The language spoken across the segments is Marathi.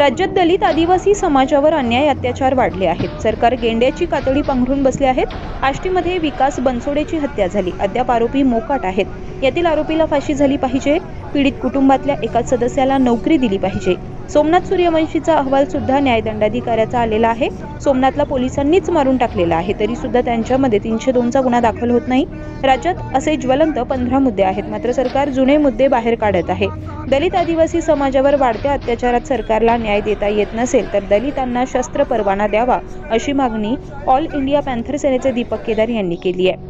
राज्यात दलित आदिवासी समाजावर अन्याय अत्याचार वाढले आहेत. सरकार गेंड्याची कातडी पांघरून बसले आहेत. आष्टीमध्ये विकास बनसोडेची हत्या झाली. अद्याप आरोपी मोकाट आहेत. यातील आरोपीला फाशी झाली पाहिजे. पीडित कुटुंबातल्या एकाच सदस्याला नोकरी दिली पाहिजे. सोमनाथ सूर्यवंशीचा अहवाल सुद्धा न्यायदंडाधिकाऱ्याचा आलेला आहे. सोमनाथला पोलिसांनीच मारून टाकलेला आहे तरी सुद्धा त्यांच्यामध्ये तीनशे दोनचा गुन्हा दाखल होत नाही. राज्यात असे ज्वलंत पंधरा मुद्दे आहेत मात्र सरकार जुने मुद्दे बाहेर काढत आहे. दलित आदिवासी समाजावर वाढत्या अत्याचारात सरकारला न्याय देता येत नसेल तर दलितांना शस्त्र परवाना द्यावा अशी मागणी ऑल इंडिया पॅन्थर सेनेचे दीपक केदार यांनी केली आहे.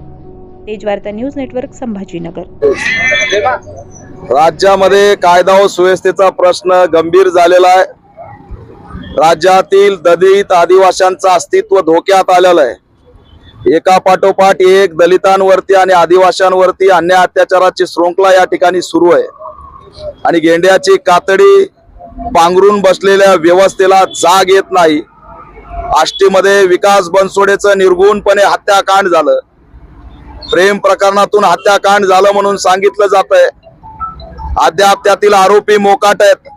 Tejvarta news network Sambhajinagar. राज्यामध्ये कायदा व सुव्यवस्थेचा प्रश्न गंभीर झालेला आहे. राज्यातील दलित आदिवाशांचं अस्तित्व धोक्यात आलेलं आहे. एका पाठोपाठ एक दलितांवरती आणि आदिवाशांवरती अन्याय अत्याचाराची श्रृंखला या ठिकाणी सुरू आहे. आणि गेंड्याची कातडी पांघरून बसलेल्या व्यवस्थेला जाग येत नाही. आष्टीमध्ये विकास बनसोडेचं निर्गुणपणे हत्याकांड झालं. प्रेम प्रकरणातून हत्याकांड झालं म्हणून सांगितलं जात आहे अद्याप त्यातील आरोपी मोकाट आहेत.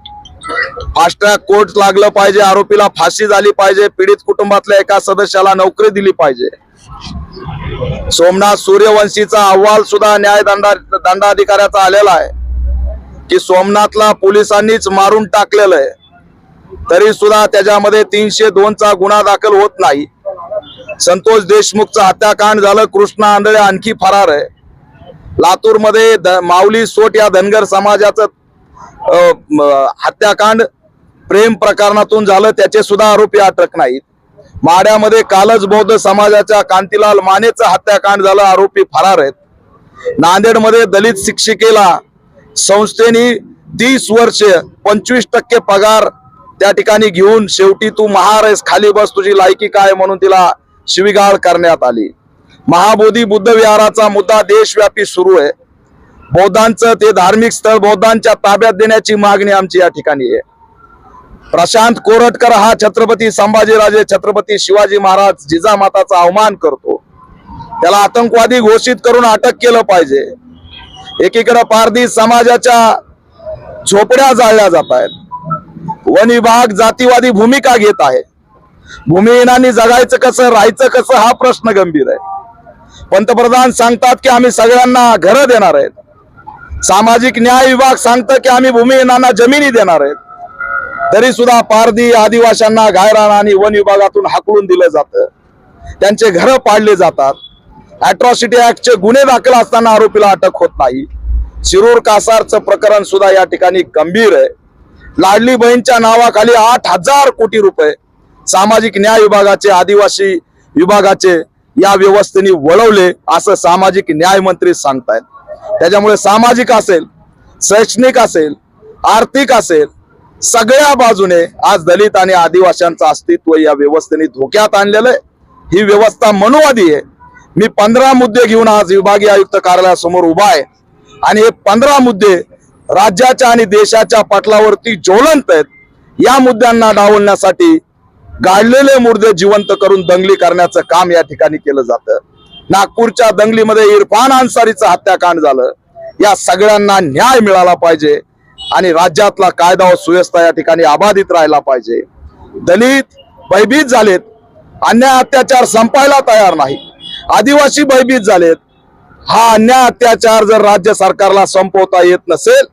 फास्ट ट्रॅक कोर्ट लागलं पाहिजे आरोपीला फाशी झाली पाहिजे पीडित कुटुंबातल्या एका सदस्याला नोकरी दिली पाहिजे. सोमनाथ सूर्यवंशीचा अहवाल सुद्धा न्याय दंडा दंडाधिकाऱ्याचा आलेला आहे. की सोमनाथला पोलिसांनीच मारून टाकलेलं आहे. तरी सुद्धा त्याच्यामध्ये तीनशे दोनचा गुन्हा दाखल होत नाही. संतोष देशमुखचं हत्याकांड झालं कृष्णा आंधळे आणखी फरार आहे. लातूरमध्ये द- माऊली सोट या धनगर समाजाचं हत्याकांड प्रेम प्रकरणातून झालं त्याचे सुद्धा आरोपी अटक नाहीत. माड्यामध्ये कालच बौद्ध समाजाच्या कांतीलाल मानेचं हत्याकांड झालं आरोपी फरार आहेत. नांदेडमध्ये दलित शिक्षिकेला संस्थेने तीस वर्ष पंचवीस टक्के पगार त्या ठिकाणी घेऊन शेवटी तू महार आहेस खाली बस तुझी लायकी काय म्हणून तिला शिविगाळ करण्यात आली. महाबोधी बुद्ध विहाराचा मुद्दा देशव्यापी सुरू आहे. बौद्धांचं ते धार्मिक स्थळ बौद्धांच्या ताब्यात देण्याची मागणी आमची या ठिकाणी आहे. प्रशांत कोरटकर हा छत्रपती संभाजीराजे छत्रपती शिवाजी महाराज जिजामाताचा अवमान करतो. त्याला आतंकवादी घोषित करून अटक केलं पाहिजे. एकीकडे पारधी समाजाच्या झोपड्या जाळल्या जात आहेत. वन विभाग जातीवादी भूमिका घेत आहे. भूमिहीनांनी जगायचं कसं राहायचं कसं हा प्रश्न गंभीर आहे. पंतप्रधान सांगतात की आम्ही सगळ्यांना घरं देणार आहेत. सामाजिक न्याय विभाग सांगतं की आम्ही भूमिहीनांना जमिनी देणार आहेत. तरी सुद्धा पारधी आदिवाशांना गायरान आणि वन विभागातून हाकलून दिलं जातं. त्यांचे घरं पाडले जातात. अॅट्रॉसिटी ऍक्टचे गुन्हे दाखल असताना आरोपीला अटक होत नाही. शिरूर कासारचं प्रकरण सुद्धा या ठिकाणी गंभीर आहे. लाडली बहीणच्या नावाखाली आठ हजार कोटी रुपये सामाजिक न्याय विभागाचे आदिवासी विभागाचे या व्यवस्थेने वळवले असं सामाजिक न्याय मंत्री सांगतायत. त्याच्यामुळे सामाजिक असेल शैक्षणिक असेल आर्थिक असेल सगळ्या बाजूने आज दलित आणि आदिवासींचं अस्तित्व या व्यवस्थेने धोक्यात आणलेलं आहे. ही व्यवस्था मनुवादी आहे. मी पंधरा मुद्दे घेऊन आज विभागीय आयुक्त कार्यालयासमोर उभा आहे. आणि हे पंधरा मुद्दे राज्याच्या आणि देशाच्या पटलावरती ज्वलंत आहेत. या मुद्द्यांना डावलण्यासाठी गाडलेले मुर्दे जिवंत करून दंगली करण्याचं काम या ठिकाणी केलं जातं. नागपूरच्या दंगलीमध्ये इरफान अन्सारीचं हत्याकांड झालं. या सगळ्यांना न्याय मिळाला पाहिजे आणि राज्यातला कायदा व सुव्यवस्था या ठिकाणी अबाधित राहिला पाहिजे. दलित भयभीत झालेत. अन्याय अत्याचार संपायला तयार नाही. आदिवासी भयभीत झालेत. हा अन्याय अत्याचार जर राज्य सरकारला संपवता येत नसेल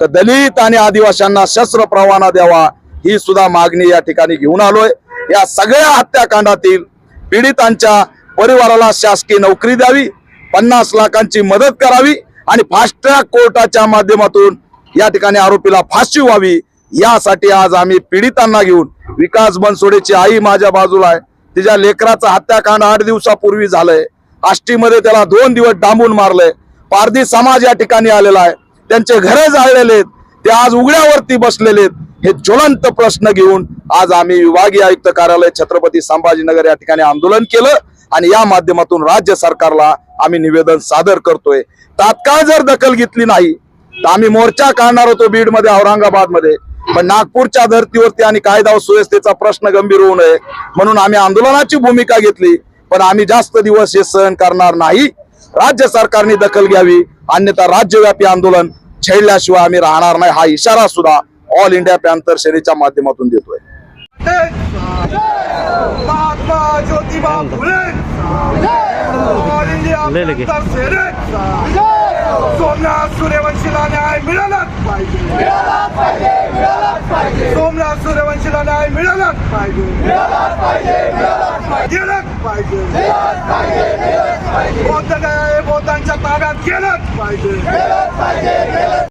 तर दलित आणि आदिवासींना शस्त्र परवाना द्यावा ही सुद्धा मागणी या ठिकाणी घेऊन आलोय. या सगळ्या हत्याकांडातील पीडितांच्या परिवाराला शासकीय नोकरी द्यावी पन्नास लाखांची मदत करावी आणि फास्ट ट्रॅक कोर्टाच्या माध्यमातून या ठिकाणी आरोपीला फाशी व्हावी यासाठी आज आम्ही पीडितांना घेऊन विकास बनसोडेची आई माझ्या बाजूला आहे. तिच्या लेकराचा हत्याकांड आठ दिवसापूर्वी झालंय. आष्टीमध्ये त्याला दोन दिवस डांबून मारलंय. पारधी समाज या ठिकाणी आलेला आहे. त्यांचे घरे जाळलेले आहेत. ते आज उघड्यावरती बसलेले आहेत. हे ज्वलंत प्रश्न घेऊन आज आम्ही विभागीय आयुक्त कार्यालय छत्रपती संभाजीनगर या ठिकाणी आंदोलन केलं आणि या माध्यमातून राज्य सरकारला आम्ही निवेदन सादर करतोय. तात्काळ जर दखल घेतली नाही तर आम्ही मोर्चा काढणार होतो बीडमध्ये औरंगाबादमध्ये पण नागपूरच्या धर्तीवरती आणि कायदा व सुव्यवस्थेचा प्रश्न गंभीर होऊ नये म्हणून आम्ही आंदोलनाची भूमिका घेतली. पण आम्ही जास्त दिवस हे सहन करणार नाही. राज्य सरकारने दखल घ्यावी अन्यथा राज्यव्यापी आंदोलन छेडल्याशिवाय आम्ही राहणार नाही हा इशारा सुद्धा ऑल इंडिया पॅन्थर सेनेच्या माध्यमातून देतोय ज्योतिबा फुले सोमनाथ सूर्यवंशीला न्याय मिळालाच पाहिजे. सोमनाथ सूर्यवंशीला न्याय मिळालाच पाहिजे. गेलंच पाहिजे. बौद्ध गया हे बौद्धांच्या ताब्यात गेलंच पाहिजे.